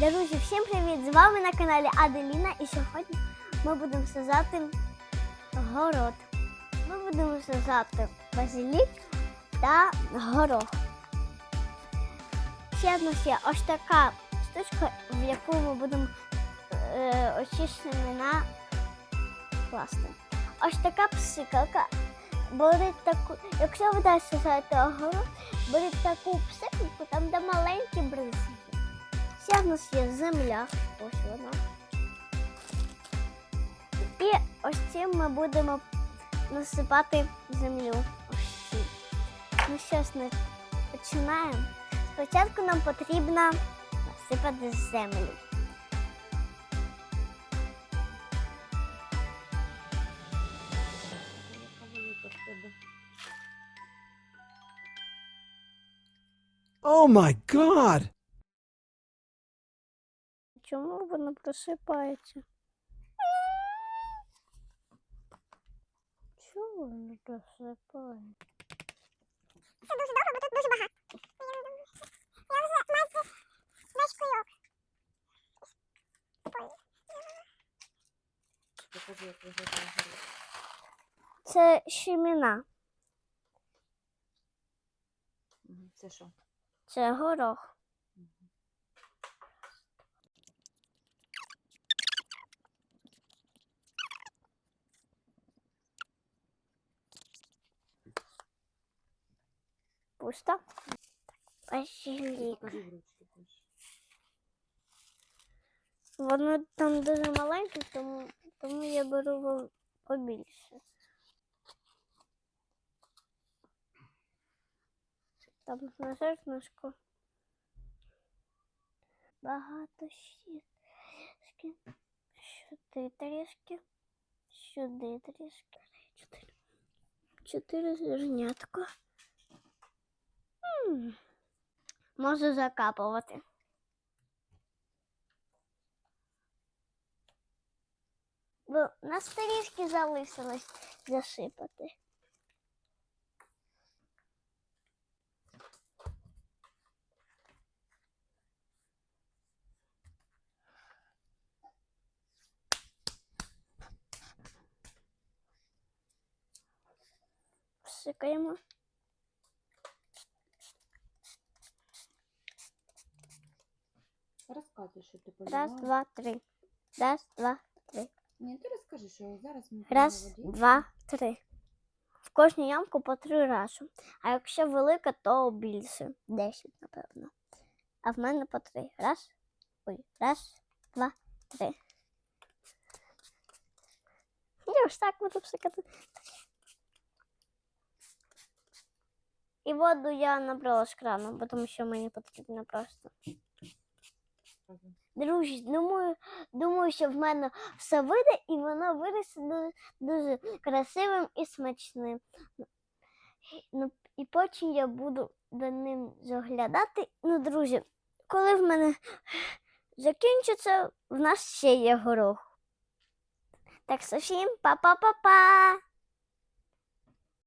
Друзі, всім привіт! З вами на каналі Аделіна і сьогодні ми будемо сажати город. Ми будемо сажати базилік та горох. Ще в є ось така штучка, в яку ми будемо е, очищені на класти. Ось така псикалка. Беріть таку, якщо ви далі сажаєте огород, беріть таку псикалку, там де маленькі бризки. Ще в нас є земля. Ось вона. І ось цим ми будемо насипати землю. Ось ці. Ну що ж, ми починаємо. Спочатку нам потрібно насипати землю. Oh my god! Чому вона просипається? Чому вона просипається? Це дуже довго, бо тут дуже багато. Я вже майже весь кульок. Це щеміна. Це що? Це горох. Пусто. Базилік. Покажи в ручки теж. Воно там дуже маленьке, тому, тому я беру во- побільше. Там на зернышко. Багато щітки. Сюди трішки. Сюди трішки. Чотири. Чотири зернятка. Можу закапувати. Бо нас трішки залишилось засипати. Пшикаємо. Розказуй, що ти Раз, два, три. Раз, два, три. Ні, ти розкажи, що зараз ми Раз, два, три. В кожну ямку по три рази. А якщо велика, то більше. Десять, напевно. А в мене по три. Раз. Ой, раз, два, три. І ось так буду псикати. І воду я набрала з крану, тому що мені потрібно просто. Друзі, думаю, думаю, що в мене все вийде і воно виросте дуже, дуже красивим і смачним. Ну, і потім я буду до ним заглядати. Ну, друзі, коли в мене закінчиться, в нас ще є горох. Так що всім па-па-па-па!